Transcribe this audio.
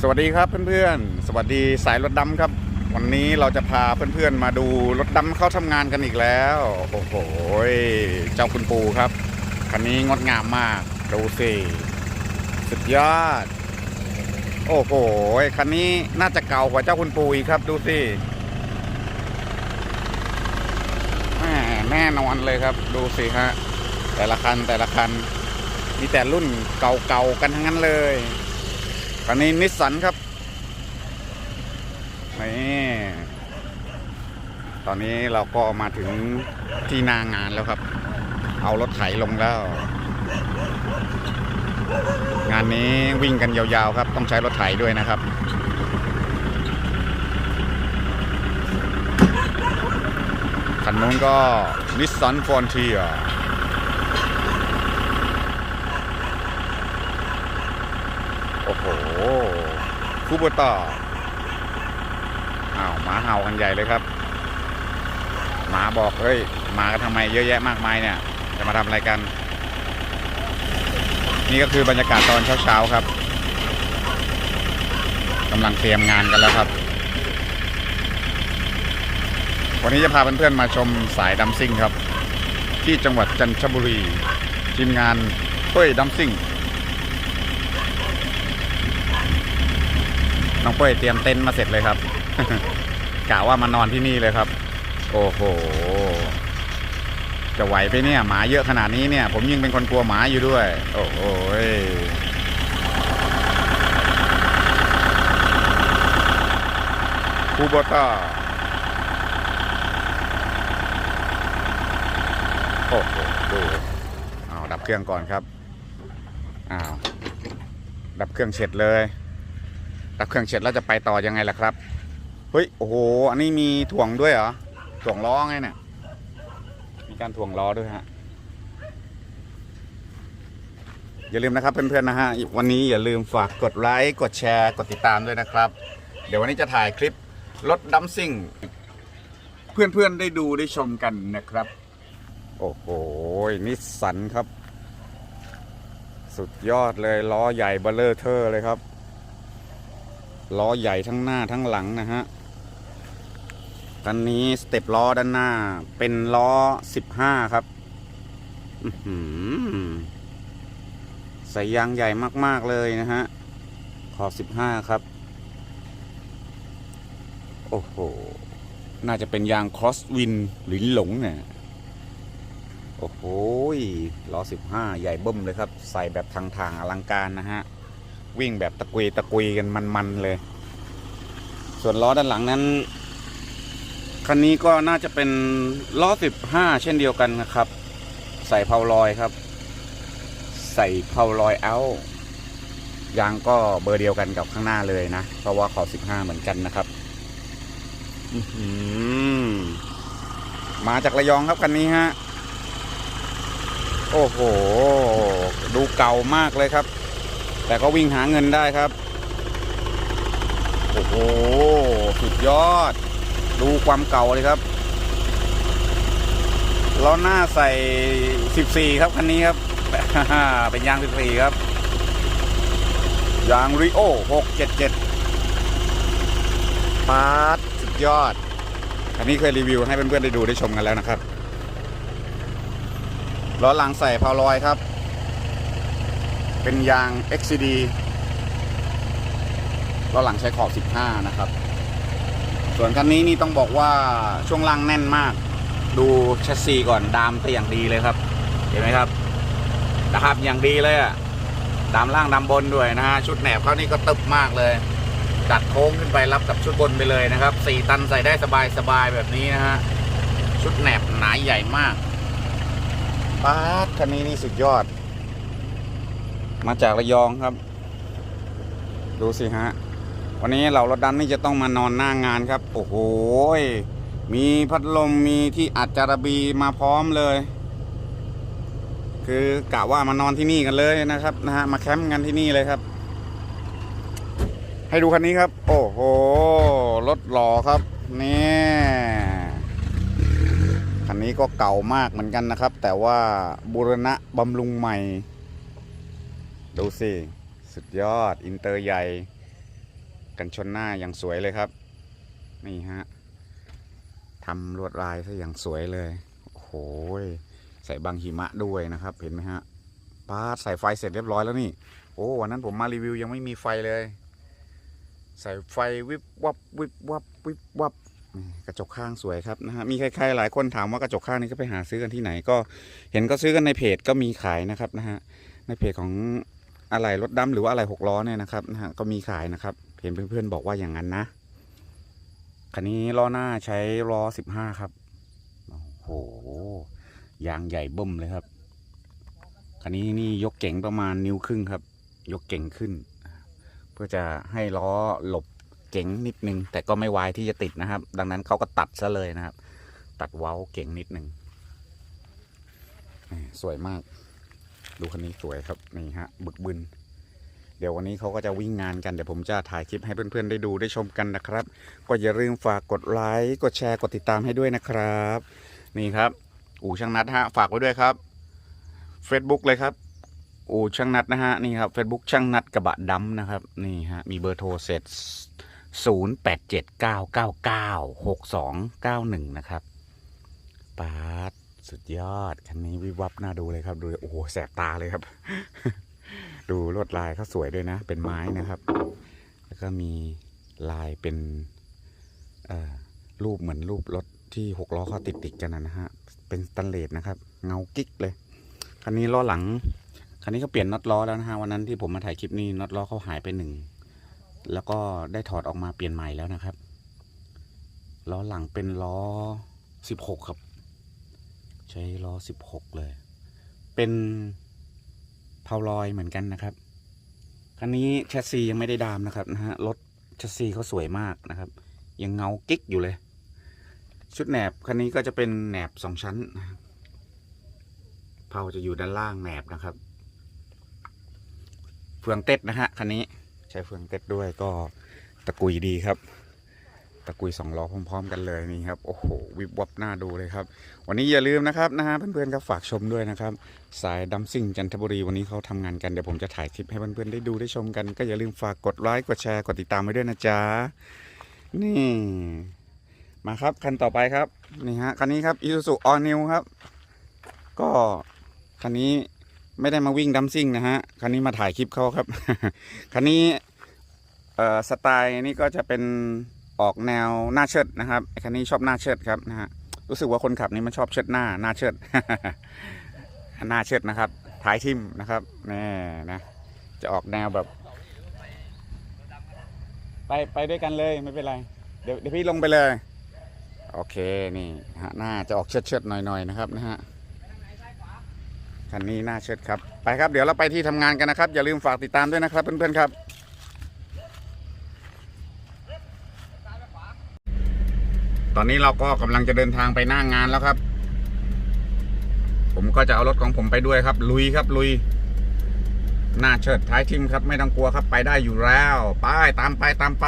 สวัสดีครับเพื่อนๆ สวัสดีสายรถดำครับ วันนี้เราจะพาเพื่อนๆมาดูรถดำเข้าทำงานกันอีกแล้ว โอ้โหเจ้าคุณปูครับ คันนี้งดงามมาก ดูสิสุดยอด โอ้โหคันนี้น่าจะเก่ากว่าเจ้าคุณปูอีกครับ ดูสิแม่แน่นอนเลยครับ ดูสิฮะแต่ละคันแต่ละคัน มีแต่รุ่นเก่าๆกันทั้งนั้นเลย คันนี้นิสสันครับนี่ตอนนี้เราก็มาถึงที่นางานแล้วครับ เอารถไถลงแล้ว งานนี้วิ่งกันยาวๆครับ ต้องใช้รถไถด้วยนะครับคันนู้นก็นิสสันฟอนเทีย อ้โหคูเบต่ออ้าวหมาเห่ากันใหญ่เลยครับ หมาบอกเฮ้ยมากันทำไมเยอะแยะมากมายเนี่ย จะมาทำอะไรกัน นี่ก็คือบรรยากาศตอนเช้าๆครับกำลังเตรียมงานกันแล้วครับ วันนี้จะพาเพื่อนๆมาชมสายดัมซิ่งครับ ที่จังหวัดจันทบุรีทีมงานเฮ้ยดัมซิ่ง น้องเป้ยเตรียมเต็นท์มาเสร็จเลยครับกะว่ามานอนที่นี่เลยครับ โอ้โห จะไหวไปเนี่ยหมาเยอะขนาดนี้เนี่ย ผมยิ่งเป็นคนกลัวหมาอยู่ด้วย โอ้โหคูโบต้าโอ้โหดูเอาดับเครื่องก่อนครับอ้าวดับเครื่องเสร็จเลย ดับเครื่องเสร็จแล้วจะไปต่อยังไงล่ะครับ เฮ้ย โอ้โห อันนี้มีถ่วงด้วยเหรอ ถ่วงล้อไงเนี่ย มีการถ่วงล้อด้วยฮะ อย่าลืมนะครับเพื่อนๆนะฮะ วันนี้อย่าลืมฝากกดไลค์ กดแชร์ กดติดตามด้วยนะครับ เดี๋ยววันนี้จะถ่ายคลิปรถดัมซิ่ง เพื่อนๆได้ดูได้ชมกันนะครับ โอ้โห นิสสันครับ สุดยอดเลยล้อใหญ่เบลเลอร์เทอร์เลยครับ ล้อใหญ่ทั้งหน้าทั้งหลังนะฮะคันนี้สเต็ปล้อด้านหน้า เป็นล้อ15ครับหือใส่ยางใหญ่มากๆเลยนะฮะ ขอบ15ครับ โอ้โห น่าจะเป็นยางครอสวินหรือหลงเนี่ย โอ้โหล้อ15ใหญ่เบิ้มเลยครับ ใส่แบบทางๆอลังการนะฮะ วิ่งแบบตะกุยตะกุยกันมันๆเลย ส่วนล้อด้านหลังนั้นคันนี้ก็น่าจะเป็นล้อ 15 เช่นเดียวกันนะครับ ใส่เพาลอยครับ ใส่เพาลอยเอายางก็เบอร์เดียวกันกับข้างหน้าเลยนะ เพราะว่าขอ 15 เหมือนกันนะครับมาจากระยองครับคันนี้ฮะ โอ้โห ดูเก่ามากเลยครับ แต่ก็วิ่งหาเงินได้ครับ โอ้โห สุดยอด ดูความเก่าเลยครับล้อหน้าใส่ 14 ครับ คันนี้ครับ เป็นยาง 14 ครับ ยางริโอ677ปาร์ตสุดยอด อันนี้เคยรีวิวให้เพื่อนๆได้ดูได้ชมกันแล้วนะครับล้อหลังใส่พาวลอยครับ เป็นยาง XCD ล้อหลังใช้ขอบ 15 นะครับ ส่วนคันนี้นี่ต้องบอกว่าช่วงล่างแน่นมาก ดูแชสซีก่อนดามแต่อย่างดีเลยครับ เห็นไหมครับนะครับอย่างดีเลยอะดามล่างดามบนด้วยนะฮะชุดแหนบเขานี่ก็ตึบมากเลยจัดโค้งขึ้นไปรับกับชุดบนไปเลยนะครับสี่ตันใส่ได้สบายสบายแบบนี้นะฮะชุดแหนบหนาใหญ่มากป๊าดคันนี้นี่สุดยอด มาจากระยองครับ ดูสิฮะ วันนี้เรารถดันนี่จะต้องมานอนหน้างานครับ โอ้โหยมีพัดลมมีที่อัดจารบีมาพร้อมเลย คือกะว่ามานอนที่นี่กันเลยนะครับนะฮะมาแคมป์กันที่นี่เลยครับ ให้ดูคันนี้ครับ โอ้โหรถหล่อครับนี่คันนี้ก็เก่ามากเหมือนกันนะครับ แต่ว่าบูรณะบำรุงใหม่ ดูสิ สุดยอด อินเตอร์ใหญ่ กันชนหน้าอย่างสวยเลยครับ นี่ฮะทำลวดลายซะอย่างสวยเลย โอ้โหยใส่บังหิมะด้วยนะครับ เห็นไหมฮะป้าดใส่ไฟเสร็จเรียบร้อยแล้วนี่ โอ้วันนั้นผมมารีวิวยังไม่มีไฟเลย ใส่ไฟวิบวับวิบวับวิบวับกระจกข้างสวยครับนะฮะ มีใครๆหลายคนถามว่ากระจกข้างนี้ก็ไปหาซื้อกันที่ไหน ก็เห็นก็ซื้อกันในเพจก็มีขายนะครับนะฮะ ในเพจของ อะไรรถดำหรือว่าอะไรหกล้อเนี่ยนะครับนะฮะก็มีขายนะครับ เห็นเพื่อนๆบอกว่าอย่างนั้นนะคันนี้ล้อหน้าใช้ล้อสิบห้าครับโอ้โหยางใหญ่เบิ่มเลยครับคันนี้นี่ยกเก่งประมาณนิ้วครึ่งครับ ยกเก่งขึ้น เพื่อจะให้ล้อหลบเก๋งนิดนึง แต่ก็ไม่วายที่จะติดนะครับ ดังนั้นเขาก็ตัดซะเลยนะครับ ตัดเว้าเก๋งนิดนึงสวยมาก ดูคันนี้สวยครับนี่ฮะบึกบึน เดี๋ยววันนี้เขาก็จะวิ่งงานกัน เดี๋ยวผมจะถ่ายคลิปให้เพื่อนๆได้ดูได้ชมกันนะครับ ก็อย่าลืมฝากกดไลค์กดแชร์กดติดตามให้ด้วยนะครับ นี่ครับ อู่ช่างนัดฮะฝากไว้ด้วยครับ Facebook เลยครับ อู่ช่างนัดนะฮะนี่ครับ Facebook ช่างนัดกระบะดำนะครับนี่ฮะมีเบอร์โทรเสร็จ0 8 7 9 9 9 6 2 9 1 นะครับปาด สุดยอด คันนี้วิบวับน่าดูเลยครับ ดูโอ้โหแสบตาเลยครับ ดูลวดลายเขาสวยด้วยนะ เป็นไม้นะครับ แล้วก็มีลายเป็นรูปเหมือนรูปรถที่หกล้อเขาติดติดๆกันนะนะฮะ เป็นสแตนเลสนะครับ เงากิ๊กเลย คันนี้ล้อหลัง คันนี้เขาเปลี่ยนน็อตล้อแล้วนะฮะวันนั้นที่ผมมาถ่ายคลิปนี้น็อตล้อเขาหายไปหนึ่ง แล้วก็ได้ถอดออกมาเปลี่ยนใหม่แล้วนะครับ ล้อหลังเป็นล้อสิบหกครับ ใช้ล้อสิบหกเลย เป็นเพาลอยเหมือนกันนะครับ คันนี้แชสซียังไม่ได้ดามนะครับนะฮะ รถแชสซีเขาสวยมากนะครับ ยังเงากิ๊กอยู่เลย ชุดแหนบคันนี้ก็จะเป็นแหนบสองชั้นนะครับเพาจะอยู่ด้านล่างแหนบนะครับ เฟืองเต็ดนะฮะคันนี้ใช้เฟืองเต็ดด้วยก็ตะกุยดีครับ ตะกุยสองล้อพร้อม ๆ กันเลยนี่ครับโอ้โหวิบวับหน้าดูเลยครับ วันนี้อย่าลืมนะครับนะฮะเพื่อนๆครับฝากชมด้วยนะครับ สายดัมซิ่งจันทบุรีวันนี้เขาทำงานกันเดี๋ยวผมจะถ่ายคลิปให้เพื่อนๆได้ดูได้ชมกัน ก็อย่าลืมฝากกดไลค์กดแชร์กดติดตามไว้ด้วยนะจ๊ะนี่มาครับคันต่อไปครับนี่ฮะคันนี้ครับ Isuzu All New ครับ ก็คันนี้ไม่ได้มาวิ่งดัมซิ่งนะฮะคันนี้มาถ่ายคลิปเขาครับคันนี้เอ่อสไตล์นี่ก็จะเป็น ออกแนวหน้าเชิดนะครับไอ้คันนี้ชอบหน้าเชิดครับนะฮะรู้สึกว่าคนขับนี่มันชอบเชิดหน้าหน้าเชิดหน้าเชิดนะครับท้ายทิมนะครับแน่นะจะออกแนวแบบ ไปไปด้วยกันเลยไม่เป็นไร เดี๋ยวเดี๋ยวพี่ลงไปเลย โอเคนี่ฮะหน้าจะออกเชิดเชิดหน่อยๆนะครับนะฮะคันนี้หน้าเชิดครับ ไปครับเดี๋ยวเราไปที่ทำงานกันนะครับ อย่าลืมฝากติดตามด้วยนะครับเพื่อนๆครับ ตอนนี้เราก็กำลังจะเดินทางไปหน้างานแล้วครับ ผมก็จะเอารถของผมไปด้วยครับ ลุยครับลุย หน้าเชิดท้ายทิมครับ ไม่ต้องกลัวครับไปได้อยู่แล้ว ไปตามไปตามไป